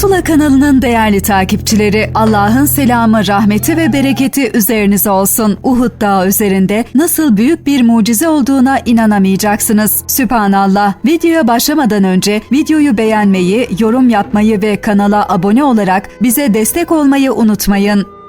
Pusula kanalının değerli takipçileri, Allah'ın selamı, rahmeti ve bereketi üzerinize olsun. Uhud Dağı üzerinde nasıl büyük bir mucize olduğuna inanamayacaksınız. Sübhanallah. Videoya başlamadan önce videoyu beğenmeyi, yorum yapmayı ve kanala abone olarak bize destek olmayı unutmayın.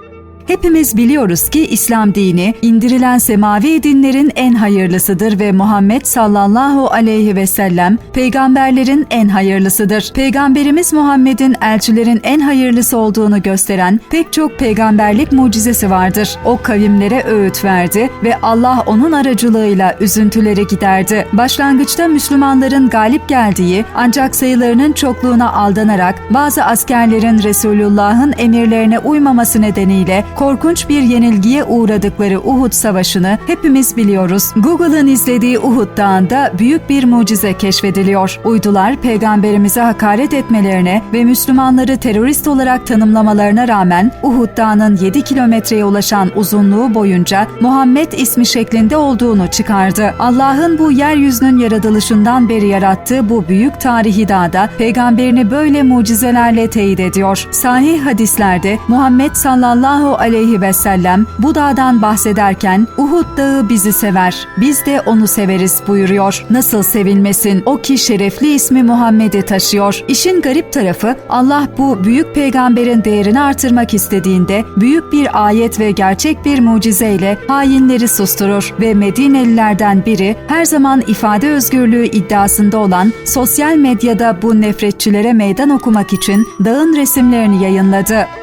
Hepimiz biliyoruz ki İslam dini indirilen semavi dinlerin en hayırlısıdır ve Muhammed sallallahu aleyhi ve sellem peygamberlerin en hayırlısıdır. Peygamberimiz Muhammed'in elçilerin en hayırlısı olduğunu gösteren pek çok peygamberlik mucizesi vardır. O kavimlere öğüt verdi ve Allah onun aracılığıyla üzüntüleri giderdi. Başlangıçta Müslümanların galip geldiği ancak sayılarının çokluğuna aldanarak bazı askerlerin Resulullah'ın emirlerine uymaması nedeniyle korkunç bir yenilgiye uğradıkları Uhud Savaşı'nı hepimiz biliyoruz. Google'ın izlediği Uhud Dağı'nda büyük bir mucize keşfediliyor. Uydular peygamberimize hakaret etmelerine ve Müslümanları terörist olarak tanımlamalarına rağmen Uhud Dağı'nın 7 kilometreye ulaşan uzunluğu boyunca Muhammed ismi şeklinde olduğunu çıkardı. Allah'ın bu yeryüzünün yaratılışından beri yarattığı bu büyük tarihi dağda peygamberini böyle mucizelerle teyit ediyor. Sahih hadislerde Muhammed sallallahu aleyhi ve sellem bu dağdan bahsederken Uhud dağı bizi sever, biz de onu severiz buyuruyor. Nasıl sevilmesin? O ki şerefli ismi Muhammed'i taşıyor. İşin garip tarafı Allah bu büyük peygamberin değerini artırmak istediğinde büyük bir ayet ve gerçek bir mucizeyle hainleri susturur ve Medinelilerden biri her zaman ifade özgürlüğü iddiasında olan sosyal medyada bu nefretçilere meydan okumak için dağın resimlerini yayınladı.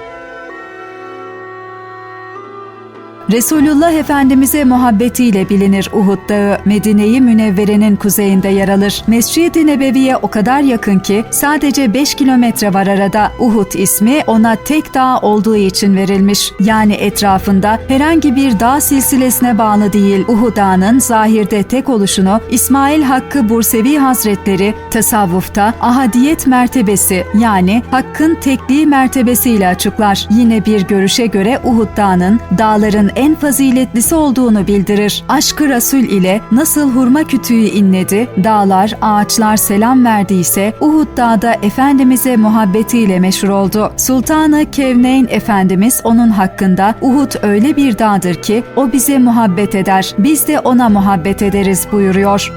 Resulullah Efendimiz'e muhabbetiyle bilinir Uhud Dağı, Medine-i Münevvere'nin kuzeyinde yer alır. Mescid-i Nebevi'ye o kadar yakın ki sadece 5 kilometre var arada. Uhud ismi ona tek dağ olduğu için verilmiş. Yani etrafında herhangi bir dağ silsilesine bağlı değil. Uhud Dağı'nın zahirde tek oluşunu İsmail Hakkı Bursevi Hazretleri tasavvufta ahadiyet mertebesi yani hakkın tekliği mertebesiyle açıklar. Yine bir görüşe göre Uhud Dağı'nın dağların en faziletlisi olduğunu bildirir. Aşkı Resul ile nasıl hurma kütüğü inledi, dağlar, ağaçlar selam verdiyse Uhud Dağı'da Efendimiz'e muhabbetiyle meşhur oldu. Sultanı Kevneyn Efendimiz onun hakkında Uhud öyle bir dağdır ki o bize muhabbet eder, biz de ona muhabbet ederiz buyuruyor.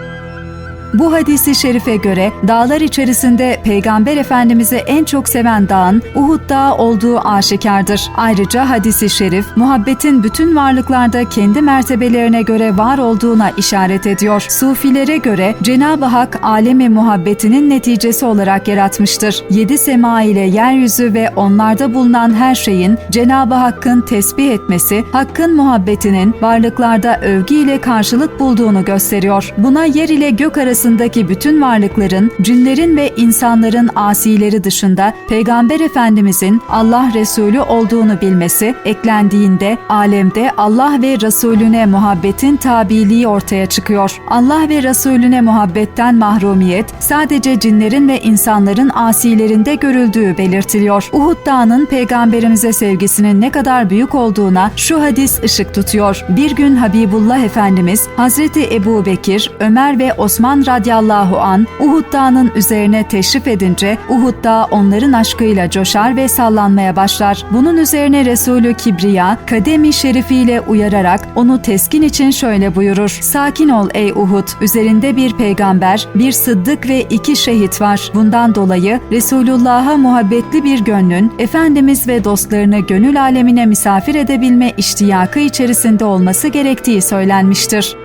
Bu hadisi şerife göre dağlar içerisinde Peygamber Efendimiz'i en çok seven dağın Uhud Dağı olduğu aşikardır. Ayrıca hadisi şerif muhabbetin bütün varlıklarda kendi mertebelerine göre var olduğuna işaret ediyor. Sufilere göre Cenab-ı Hak alemi muhabbetinin neticesi olarak yaratmıştır. Yedi sema ile yeryüzü ve onlarda bulunan her şeyin Cenab-ı Hakk'ın tesbih etmesi, Hakk'ın muhabbetinin varlıklarda övgü ile karşılık bulduğunu gösteriyor. Buna yer ile gök arası arasındaki bütün varlıkların, cinlerin ve insanların asileri dışında Peygamber Efendimizin Allah Resulü olduğunu bilmesi eklendiğinde alemde Allah ve Resulüne muhabbetin tabiliği ortaya çıkıyor. Allah ve Resulüne muhabbetten mahrumiyet sadece cinlerin ve insanların asilerinde görüldüğü belirtiliyor. Uhud Dağı'nın peygamberimize sevgisinin ne kadar büyük olduğuna şu hadis ışık tutuyor. Bir gün Habibullah Efendimiz Hazreti Ebu Bekir, Ömer ve Osman radıyallahu an Uhud Dağı'nın üzerine teşrif edince Uhud Dağı onların aşkıyla coşar ve sallanmaya başlar. Bunun üzerine Resulü Kibriya kademi şerifiyle uyararak onu teskin için şöyle buyurur. Sakin ol ey Uhud. Üzerinde bir peygamber, bir sıddık ve iki şehit var. Bundan dolayı Resulullah'a muhabbetli bir gönlün Efendimiz ve dostlarını gönül alemine misafir edebilme iştiyakı içerisinde olması gerektiği söylenmiştir.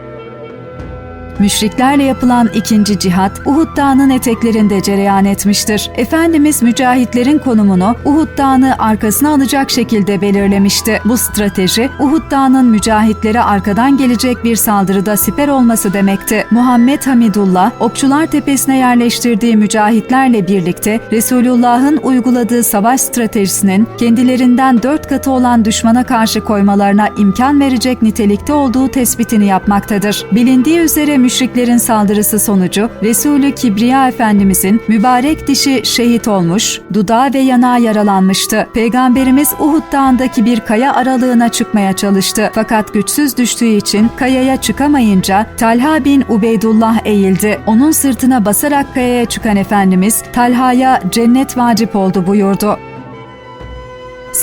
Müşriklerle yapılan ikinci cihat Uhud Dağı'nın eteklerinde cereyan etmiştir. Efendimiz mücahitlerin konumunu Uhud Dağı'nı arkasına alacak şekilde belirlemişti. Bu strateji Uhud Dağı'nın mücahitlere arkadan gelecek bir saldırıda siper olması demekti. Muhammed Hamidullah Okçular Tepesi'ne yerleştirdiği mücahitlerle birlikte Resulullah'ın uyguladığı savaş stratejisinin kendilerinden dört katı olan düşmana karşı koymalarına imkan verecek nitelikte olduğu tespitini yapmaktadır. Bilindiği üzere müşriklerin saldırısı sonucu Resulü Kibriya Efendimizin mübarek dişi şehit olmuş, dudağı ve yanağı yaralanmıştı. Peygamberimiz Uhud Dağı'ndaki bir kaya aralığına çıkmaya çalıştı. Fakat güçsüz düştüğü için kayaya çıkamayınca Talha bin Ubeydullah eğildi. Onun sırtına basarak kayaya çıkan Efendimiz Talha'ya cennet vacip oldu buyurdu.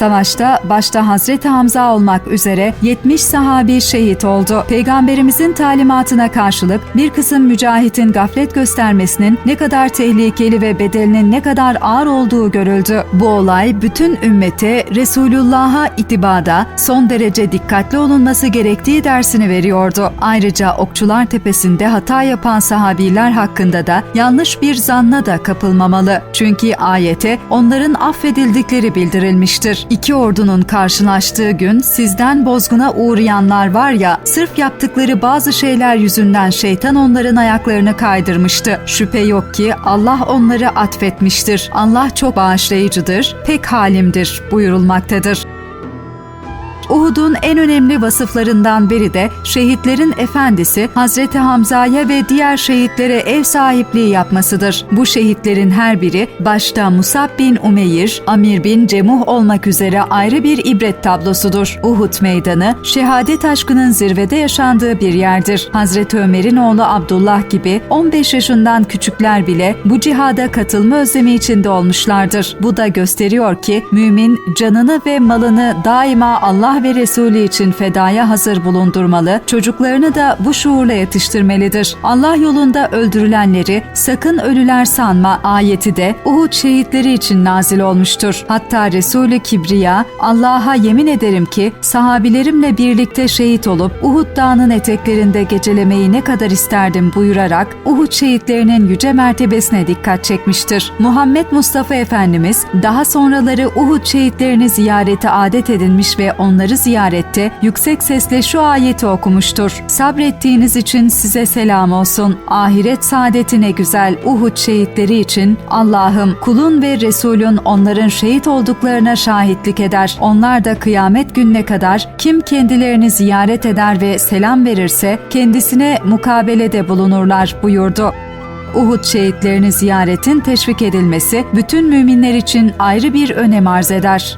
Savaşta başta Hazreti Hamza olmak üzere 70 sahabi şehit oldu. Peygamberimizin talimatına karşılık bir kısım mücahitin gaflet göstermesinin ne kadar tehlikeli ve bedelinin ne kadar ağır olduğu görüldü. Bu olay bütün ümmete Resulullah'a itibada son derece dikkatli olunması gerektiği dersini veriyordu. Ayrıca Okçular Tepesi'nde hata yapan sahabiler hakkında da yanlış bir zanna da kapılmamalı. Çünkü ayete onların affedildikleri bildirilmiştir. İki ordunun karşılaştığı gün sizden bozguna uğrayanlar var ya, sırf yaptıkları bazı şeyler yüzünden şeytan onların ayaklarını kaydırmıştı. Şüphe yok ki Allah onları atfetmiştir. Allah çok bağışlayıcıdır, pek halimdir buyurulmaktadır. Uhud'un en önemli vasıflarından biri de şehitlerin efendisi Hazreti Hamza'ya ve diğer şehitlere ev sahipliği yapmasıdır. Bu şehitlerin her biri başta Musab bin Umeyr, Amir bin Cemuh olmak üzere ayrı bir ibret tablosudur. Uhud meydanı şehadet aşkının zirvede yaşandığı bir yerdir. Hazreti Ömer'in oğlu Abdullah gibi 15 yaşından küçükler bile bu cihada katılma özlemi içinde olmuşlardır. Bu da gösteriyor ki mümin canını ve malını daima Allah ve Resulü için fedaya hazır bulundurmalı, çocuklarını da bu şuurla yetiştirmelidir. Allah yolunda öldürülenleri sakın ölüler sanma ayeti de Uhud şehitleri için nazil olmuştur. Hatta Resulü Kibriya Allah'a yemin ederim ki sahabilerimle birlikte şehit olup Uhud dağının eteklerinde gecelemeyi ne kadar isterdim buyurarak Uhud şehitlerinin yüce mertebesine dikkat çekmiştir. Muhammed Mustafa Efendimiz daha sonraları Uhud şehitlerini ziyarete adet edinmiş ve onları ziyarette yüksek sesle şu ayeti okumuştur. Sabrettiğiniz için size selam olsun. Ahiret saadetine güzel Uhud şehitleri için Allah'ım kulun ve Resulün onların şehit olduklarına şahitlik eder. Onlar da kıyamet gününe kadar kim kendilerini ziyaret eder ve selam verirse kendisine mukabelede bulunurlar buyurdu. Uhud şehitlerini ziyaretin teşvik edilmesi bütün müminler için ayrı bir önem arz eder.